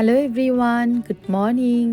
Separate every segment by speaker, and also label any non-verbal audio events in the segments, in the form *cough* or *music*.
Speaker 1: Hello everyone good morning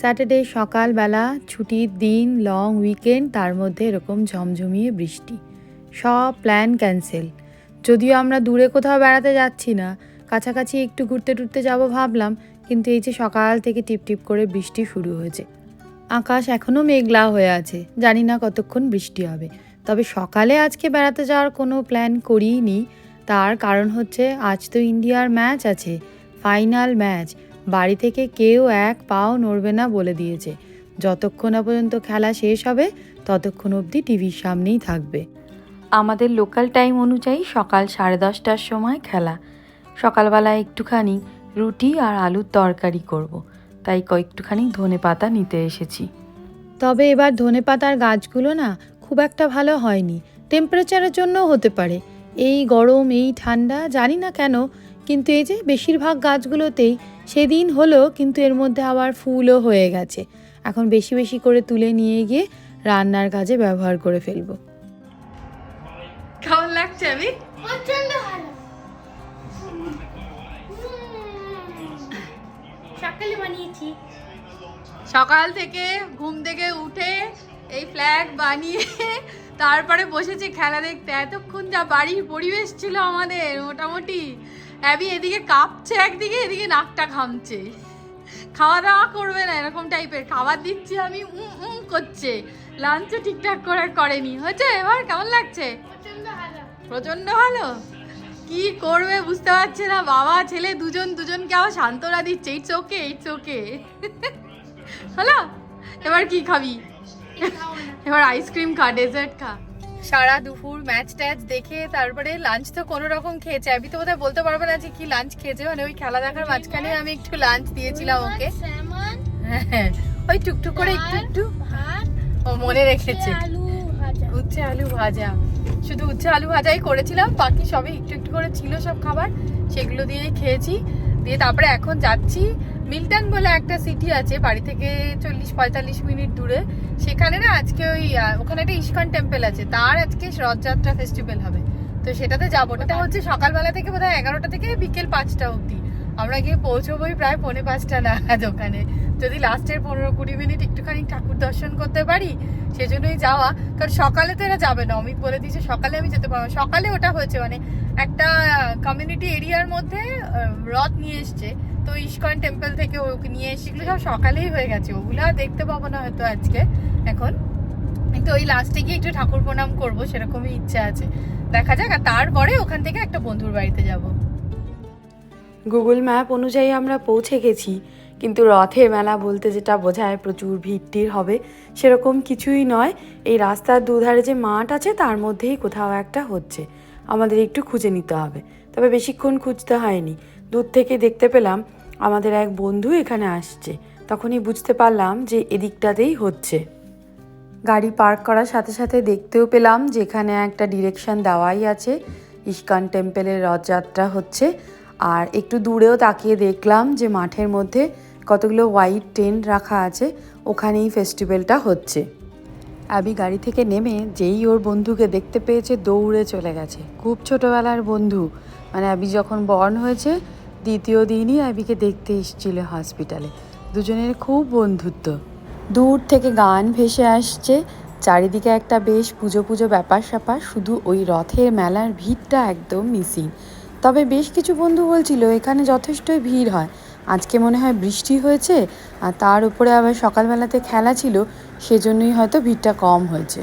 Speaker 1: Saturday সকালবেলা, ছুটির দিন লং উইকেন্ড তার মধ্যে এরকম ঝমঝমিয়ে বৃষ্টি। সব প্ল্যান ক্যান্সেল যদিও আমরা দূরে কোথাও বেড়াতে যাচ্ছি না, কাছাকাছি একটু ঘুরতে টুরতে যাব ভাবলাম, কিন্তু এই যে সকাল থেকে টিপ টিপ করে বৃষ্টি শুরু হয়েছে। আকাশ এখনও মেঘলা হয়ে আছে, জানি না কতক্ষণ বৃষ্টি হবে। তবে সকালে আজকে বেড়াতে যাওয়ার কোনো প্ল্যান করিনি। তার কারণ হচ্ছে, আজ তো ইন্ডিয়ার ম্যাচ আছে। Final match. বাড়ি থেকে কেউ এক পাও নড়বে না বলে দিয়েছে। যতক্ষণ না পর্যন্ত খেলা শেষ হবে ততক্ষণ অবধি টিভির সামনেই থাকবে। আমাদের লোকাল টাইম অনুযায়ী সকাল সাড়ে দশটার সময় খেলা। সকালবেলা একটুখানি রুটি আর আলুর তরকারি করব। তাই কয়েকটুখানি ধনে পাতা নিতে এসেছি। তবে এবার ধনে পাতার গাছগুলো না খুব একটা ভালো হয়নি। টেম্পারেচারের জন্য হতে পারে। এই গরম এই ঠান্ডা জানি না কেন কিন্তু এই যে বেশিরভাগ গাছগুলোতেই সেদিন হলো কিন্তু এর মধ্যে আবার ফুলও হয়ে গেছে। এখন বেশি বেশি করে তুলে নিয়ে গিয়ে রান্নার কাজে ব্যবহার করে ফেলব। কেমন লাগছে আমি?
Speaker 2: প্রচণ্ড সকালে বানিয়েছি।
Speaker 3: সকাল থেকে ঘুম থেকে উঠে এই ফ্ল্যাগ বানিয়ে তারপরে বসেছি খেলা দেখতে। এতক্ষণ যা বাড়ির পরিবেশ ছিল আমাদের মোটামুটি। অ্যাবি এদিকে কাঁপছে একদিকে এদিকে নাকটা ঘামছে। খাওয়া দাওয়া করবে না এরকম টাইপের খাবার দিচ্ছি আমি উম উম করছে। লাঞ্চও ঠিকঠাক করে করেনি। হয়েছে এবার? কেমন লাগছে?
Speaker 2: প্রচণ্ড ভালো।
Speaker 3: কি করবে বুঝতে পারছে না। বাবা ছেলে দুজন দুজনকে আবার সান্ত্বনা দিচ্ছে। ইটস ওকে ইটস ওকে হলো? এবার কি খাবি? এবার আইসক্রিম খা ডেজার্ট খা। সারা দুপুর ম্যাচ ট্যাচ দেখে তারপরে লাঞ্চ তো কোনো রকম খেয়েছে। আমি তো বোধহয় বলতে পারব না যে কি লাঞ্চ খেয়েছে। মানে ওই খেলা দেখার মাঝখানে আমি একটু লাঞ্চ দিয়েছিলাম ওকে। হ্যাঁ *laughs* ওই টুকটুক করে একটু একটু। ও মনে রেখেছে।
Speaker 2: আলু
Speaker 3: উচ্ছে আলু ভাজা। শুধু উচ্ছে আলু ভাজাই করেছিলাম বাকি সবই একটু একটু করে ছিল সব খাবার। সেগুলো দিয়েই খেয়েছি। দিয়ে তারপরে এখন যাচ্ছি মিল্টন বলে একটা সিটি আছে বাড়ি থেকে চল্লিশ পঁয়তাল্লিশ মিনিট দূরে। সেখানে না আজকে ওই ওখানে একটা ইস্কন টেম্পল আছে তার আজকে রথযাত্রা ফেস্টিভ্যাল হবে। তো সেটাতে যাব ওটা হচ্ছে সকালবেলা থেকে বোধহয় এগারোটা থেকে বিকেল পাঁচটা অবধি। আমরা গিয়ে পৌঁছবোই প্রায় পৌনে পাঁচটা নাগাদ *laughs* ওখানে যদি লাস্টের পনেরো কুড়ি মিনিট একটুখানি ঠাকুর দর্শন করতে পারি, সেজন্যই যাওয়া। কারণ সকালে তো এরা যাবে না, অমিত বলে দিয়েছে সকালে আমি যেতে পারব। সকালে ওটা হয়েছে মানে একটা কমিউনিটি এরিয়ার মধ্যে রথ নিয়ে এসছে। তো ইস্কন টেম্পল থেকে ওকে নিয়ে এসে সব সকালেই হয়ে গেছে। ওগুলো দেখতে পাবো না হয়তো আজকে, এখন। কিন্তু ওই লাস্টে গিয়ে একটু ঠাকুর প্রণাম করব, সেরকমই ইচ্ছা আছে। দেখা যাক, আর তারপরে ওখান থেকে একটা বন্ধুর বাড়িতে যাব।
Speaker 1: গুগল ম্যাপ অনুযায়ী আমরা পৌঁছে গেছি, কিন্তু রথের মেলা বলতে যেটা বোঝায় প্রচুর ভিড়টির হবে, সেরকম কিছুই নয়। এই রাস্তার দুধারে যে মাঠ আছে, তার মধ্যেই কোথাও একটা হচ্ছে। আমাদের একটু খুঁজে নিতে হবে, তবে বেশিক্ষণ খুঁজতে হয়নি। দূর থেকে দেখতে পেলাম, আমাদের এক বন্ধু এখানে আসছে। তখনই বুঝতে পারলাম যে এদিকটাতেই হচ্ছে। গাড়ি পার্ক করার সাথে সাথে দেখতেও পেলাম যে এখানে একটা ডিরেকশন দেওয়াই আছে। ইস্কান টেম্পেলের রথযাত্রা হচ্ছে। আর একটু দূরেও তাকিয়ে দেখলাম যে মাঠের মধ্যে কতগুলো হোয়াইট টেন্ট রাখা আছে, ওখানেই ফেস্টিভ্যালটা হচ্ছে। আবি গাড়ি থেকে নেমে যেই ওর বন্ধুকে দেখতে পেয়েছে, দৌড়ে চলে গেছে। খুব ছোটোবেলার বন্ধু। মানে আবি যখন বর্ন হয়েছে, দ্বিতীয় দিনই আবিকে দেখতে এসেছিল হসপিটালে দুজনের খুব বন্ধুত্ব। দূর থেকে গান ভেসে আসছে। চারিদিকে একটা বেশ পুজো পুজো ব্যাপার স্যাপার শুধু ওই রথের মেলার ভিড়টা একদম মিসিং তবে বেশ কিছু বন্ধু বলছিল, এখানে যথেষ্টই ভিড় হয়। আজকে মনে হয় বৃষ্টি হয়েছে, আর তার উপরে আবার সকালবেলাতে খেলা ছিল, সেজন্যই হয়তো ভিড়টা কম হয়েছে।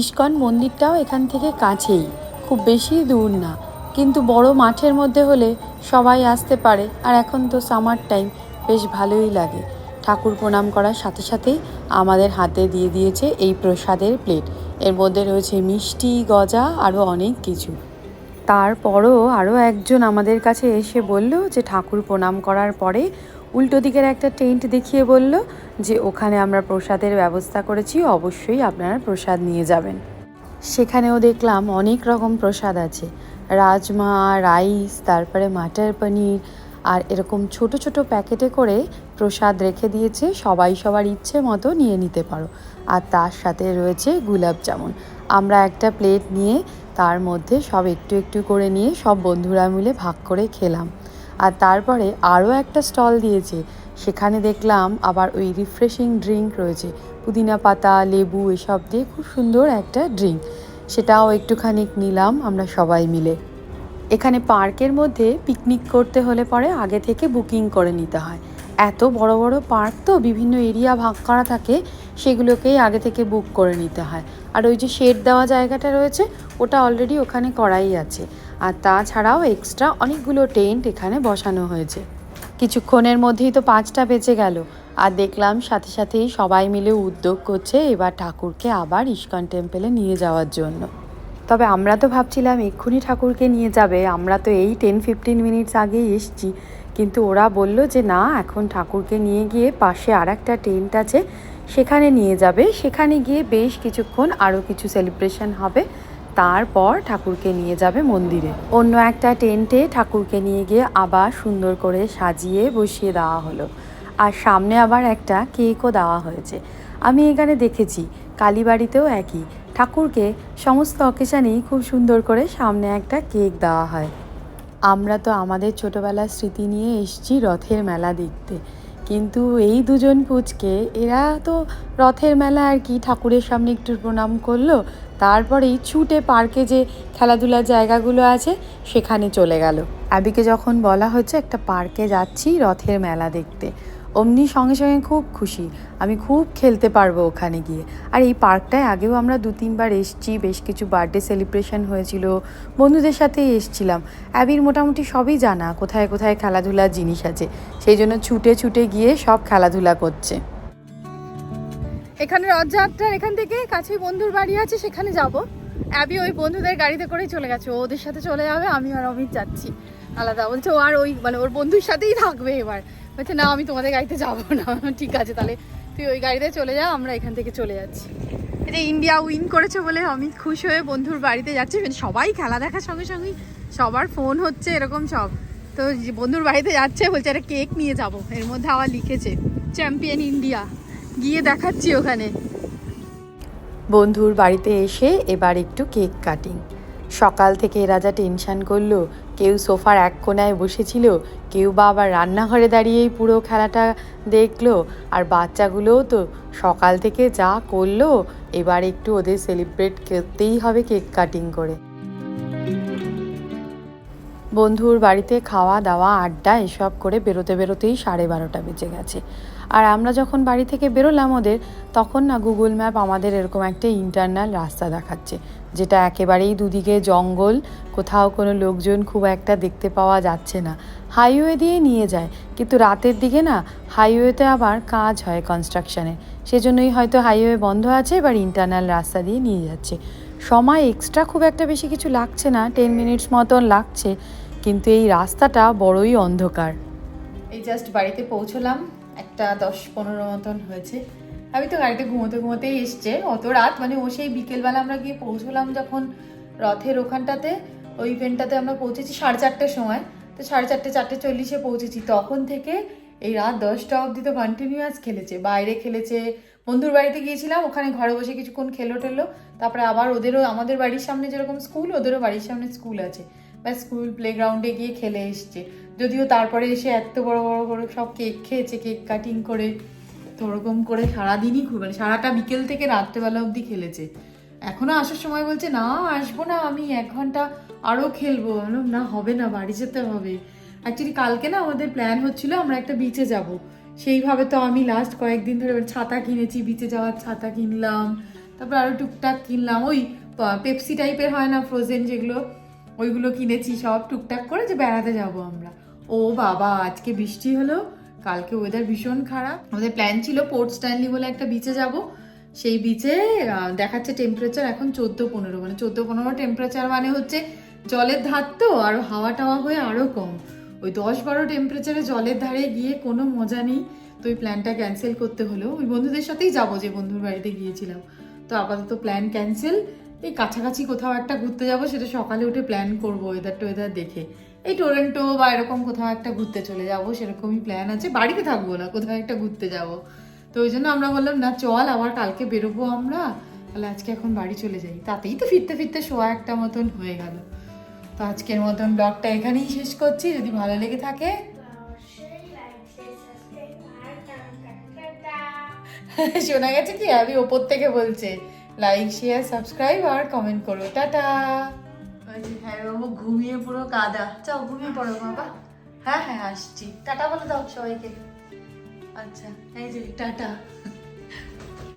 Speaker 1: ইস্কন মন্দিরটাও এখান থেকে কাছেই, খুব বেশি দূর না। কিন্তু বড় মাঠের মধ্যে হলে সবাই আসতে পারে, আর এখন তো সামার টাইম বেশ ভালোই লাগে। ঠাকুর প্রণাম করার সাথে সাথেই আমাদের হাতে দিয়ে দিয়েছে এই প্রসাদের প্লেট এর মধ্যে রয়েছে মিষ্টি, গজা, আরও অনেক কিছু। তারপরও আরও একজন আমাদের কাছে এসে বলল যে ঠাকুর প্রণাম করার পরে উল্টো দিকের একটা টেন্ট দেখিয়ে বলল যে ওখানে আমরা প্রসাদের ব্যবস্থা করেছি, অবশ্যই আপনারা প্রসাদ নিয়ে যাবেন। সেখানেও দেখলাম অনেক রকম প্রসাদ আছে। রাজমা, রাইস, তারপরে মাটার পনির আর এরকম ছোট ছোট প্যাকেটে করে প্রসাদ রেখে দিয়েছে, সবাই সবার ইচ্ছে মতো নিয়ে নিতে পারো। আর তার সাথে রয়েছে গুলাব জামুন। আমরা একটা প্লেট নিয়ে তার মধ্যে সব একটু একটু করে নিয়ে সব বন্ধুরা মিলে ভাগ করে খেলাম। আর তারপরে আরও একটা স্টল দিয়েছে। সেখানে দেখলাম আবার ওই রিফ্রেশিং ড্রিঙ্ক রয়েছে। পুদিনা পাতা, লেবু এসব দিয়ে খুব সুন্দর একটা ড্রিঙ্ক সেটাও একটুখানি নিলাম আমরা সবাই মিলে। এখানে পার্কের মধ্যে পিকনিক করতে হলে পরে আগে থেকে বুকিং করে নিতে হয়। এত বড় বড় পার্ক তো বিভিন্ন এরিয়া ভাগ করা থাকে। সেগুলোকেই আগে থেকে বুক করে নিতে হয়। আর ওই যে শেড দেওয়া জায়গাটা রয়েছে, ওটা অলরেডি ওখানে করাই আছে। আর তাছাড়াও এক্সট্রা অনেকগুলো টেন্ট এখানে বসানো হয়েছে। কিছুক্ষণের মধ্যেই তো পাঁচটা বেঁচে গেল। আর দেখলাম সাথে সাথেই সবাই মিলে উদ্যোগ করছে এবার ঠাকুরকে আবার ইস্কন টেম্পেলে নিয়ে যাওয়ার জন্য। তবে আমরা তো ভাবছিলাম এক্ষুনি ঠাকুরকে নিয়ে যাবে, আমরা তো এই টেন ফিফটিন মিনিটস আগেই এসছি। কিন্তু ওরা বলল যে না, এখন ঠাকুরকে নিয়ে গিয়ে পাশে আর একটা টেন্ট আছে সেখানে নিয়ে যাবে। সেখানে গিয়ে বেশ কিছুক্ষণ আরও কিছু সেলিব্রেশন হবে। তারপর ঠাকুরকে নিয়ে যাবে মন্দিরে। অন্য একটা টেন্টে ঠাকুরকে নিয়ে গিয়ে আবার সুন্দর করে সাজিয়ে বসিয়ে দেওয়া হলো। আর সামনে আবার একটা কেকও দেওয়া হয়েছে। আমি এখানে দেখেছি, কালীবাড়িতেও একই। ঠাকুরকে সমস্ত অকেশানেই খুব সুন্দর করে সামনে একটা কেক দেওয়া হয়। আমরা তো আমাদের ছোটোবেলার স্মৃতি নিয়ে এসেছি রথের মেলা দেখতে। কিন্তু এই দুজন পুচকে, এরা তো রথের মেলা আর কি, ঠাকুরের সামনে একটু প্রণাম করল, তারপরেই ছুটে পার্কে যে খেলাধুলার জায়গাগুলো আছে, সেখানে চলে গেল। অ্যাবিকে যখন বলা হচ্ছে, একটা পার্কে যাচ্ছি রথের মেলা দেখতে। অমনি সঙ্গে সঙ্গে খুব খুশি। আমি খুব খেলতে পারব ওখানে গিয়ে। আর এই পার্কটায় আগেও আমরা দু তিনবার এসছি, বেশ কিছু বার্থডে সেলিব্রেশন হয়েছিল, বন্ধুদের সাথেই এসছিলাম। অ্যাবির মোটামুটি সবই জানা, কোথায় কোথায় খেলাধুলার জিনিস আছে। সেই জন্য ছুটে ছুটে গিয়ে সব খেলাধুলা করছে।
Speaker 3: এখানে রথযাত্রার এখান থেকে কাছেই বন্ধুর বাড়ি আছে, সেখানে যাব। অ্যাবি ওই বন্ধুদের গাড়িতে করেই চলে গেছে। ওদের সাথে চলে যাবে আমি আর অমিত যাচ্ছি। আলাদা বলছে ও আর ওই মানে ওর বন্ধুর সাথেই থাকবে এবার। বলছে না আমি তোমাদের গাড়িতে যাব না। *laughs* ঠিক আছে, তাহলে তুই ওই গাড়িতে চলে যা, আমরা এখান থেকে চলে যাচ্ছি। এটা ইন্ডিয়া উইন করেছে বলে আমি খুশি হয়ে বন্ধুর বাড়িতে যাচ্ছি। মানে সবাই খেলা দেখার সঙ্গে সঙ্গেই সবার ফোন হচ্ছে, এরকম সব। তো বন্ধুর বাড়িতে যাচ্ছে, বলছে একটা কেক নিয়ে যাব। এর মধ্যে আবার লিখেছে চ্যাম্পিয়ন ইন্ডিয়া গিয়ে দেখাচ্ছি ওখানে।
Speaker 1: বন্ধুর বাড়িতে এসে এবার একটু কেক কাটিং। সকাল থেকে যা টেনশন করল কেউ সোফার এক কোনায় বসেছিল, কেউ বা আবার রান্নাঘরে দাঁড়িয়েই পুরো খেলাটা দেখল। আর বাচ্চাগুলোও তো সকাল থেকে যা করল, এবার একটু ওদের সেলিব্রেট করতেই হবে কেক কাটিং করে। বন্ধুর বাড়িতে খাওয়া দাওয়া, আড্ডা, এসব করে বেরোতে বেরোতেই সাড়ে বারোটা বেজে গেছে। আর আমরা যখন বাড়ি থেকে বেরোলাম ওদের, তখন না গুগল ম্যাপ আমাদের এরকম একটা ইন্টারনাল রাস্তা দেখাচ্ছে। যেটা একেবারেই দুদিকে জঙ্গল, কোথাও কোনো লোকজন খুব একটা দেখতে পাওয়া যাচ্ছে না। হাইওয়ে দিয়ে নিয়ে যায়, কিন্তু রাতের দিকে না, হাইওয়েতে আবার কাজ হয় কনস্ট্রাকশানে সেজন্যই হয়তো হাইওয়ে বন্ধ আছে, এবার ইন্টারনাল রাস্তা দিয়ে নিয়ে যাচ্ছে। সময় এক্সট্রা খুব একটা বেশি কিছু লাগছে না টেন মিনিটস মতন লাগছে, কিন্তু এই রাস্তাটা বড়ই অন্ধকার। এই জাস্ট বাড়িতে পৌঁছলাম, একটা দশ পনেরো মতন হয়েছে। আমি তো গাড়িতে ঘুমোতে ঘুমোতেই এসছে। অত রাত মানে ও সেই বিকেলবেলা আমরা গিয়ে পৌঁছলাম যখন রথের ওখানটাতে, ওই ইভেন্টটাতে আমরা পৌঁছেছি সাড়ে চারটের সময়। তো সাড়ে চারটে চারটে চল্লিশে পৌঁছেছি। তখন থেকে এই রাত দশটা অবধি তো কন্টিনিউয়াস খেলেছে। বাইরে খেলেছে। বন্ধুর বাড়িতে গিয়েছিলাম, ওখানে ঘরে বসে কিছুক্ষণ খেলো টেলো। তারপরে আবার ওদেরও, আমাদের বাড়ির সামনে যেরকম স্কুল ওদেরও বাড়ির সামনে স্কুল আছে। বা স্কুল প্লেগ্রাউন্ডে গিয়ে খেলে এসছে। যদিও তারপরে এসে এত বড় বড় করে সব কেক খেয়েছে কেক কাটিং করে। তো ওরকম করে সারাদিনই খুব মানে সারাটা বিকেল থেকে রাত্রেবেলা অবধি খেলেছে। এখনও আসার সময় বলছে, না, আসব না আমি, এক ঘণ্টা আরও খেলব। না, হবে না, বাড়ি যেতে হবে। অ্যাকচুয়ালি কালকে না আমাদের প্ল্যান হচ্ছিল, আমরা একটা বিচে যাব। সেইভাবে তো আমি লাস্ট কয়েকদিন ধরে ওর ছাতা কিনেছি বিচে যাওয়ার ছাতা কিনলাম, তারপর আরও টুকটাক কিনলাম। ওই পেপসি টাইপের হয় না ফ্রোজেন যেগুলো, ওইগুলো কিনেছি, সব টুকটাক করে যে বেড়াতে যাব আমরা। ও বাবা, আজকে বৃষ্টি হলো কালকে ওয়েদার ভীষণ খারাপ। আমাদের প্ল্যান ছিল পোর্ট স্ট্যানলি বলে একটা বিচে যাব। সেই বিচে দেখাচ্ছে টেম্পারেচার এখন চোদ্দ পনেরো। মানে চোদ্দ পনেরো টেম্পারেচার মানে হচ্ছে জলের ধার তো, আর হাওয়া টাওয়া হয়ে আরও কম। ওই দশ বারো টেম্পারেচারে জলের ধারে গিয়ে কোনো মজা নেই। তো ওই প্ল্যানটা ক্যান্সেল করতে হলো। ওই বন্ধুদের সাথেই যাব যে বন্ধুর বাড়িতে গিয়েছিলাম। তো আপাতত প্ল্যান ক্যান্সেল এই কাছাকাছি কোথাও একটা ঘুরতে যাব, সেটা সকালে উঠে প্ল্যান করব ওয়েদার টোয়েদার দেখে। এই টোরেন্টো বা এরকম কোথাও একটা ঘুরতে চলে যাব, সেরকমই প্ল্যান আছে। বাড়িতে থাকব না, কোথাও একটা ঘুরতে যাব। তো ওই জন্য আমরা বললাম, না, চল আবার কালকে বেরোবো আমরা। তাহলে আজকে এখন বাড়ি চলে যাই। তাতেই তো ফিরতে ফিরতে শোয়া একটা মতন হয়ে গেল। তো আজকের মতন ব্লগটা এখানেই শেষ করছি। যদি ভালো লেগে থাকে, *laughs* শোনা গেছে কি? আমি ওপর থেকে বলছে। লাইক শেয়ার সাবস্ক্রাইব আর কমেন্ট করো। টাটা। হ্যাঁ বাবু, ঘুমিয়ে পুরো কাদা। চাও ঘুমিয়ে পড়ো বাবা হ্যাঁ হ্যাঁ আসছি। টাটা বলে দাও সবাইকে। আচ্ছা এই যে, টাটা।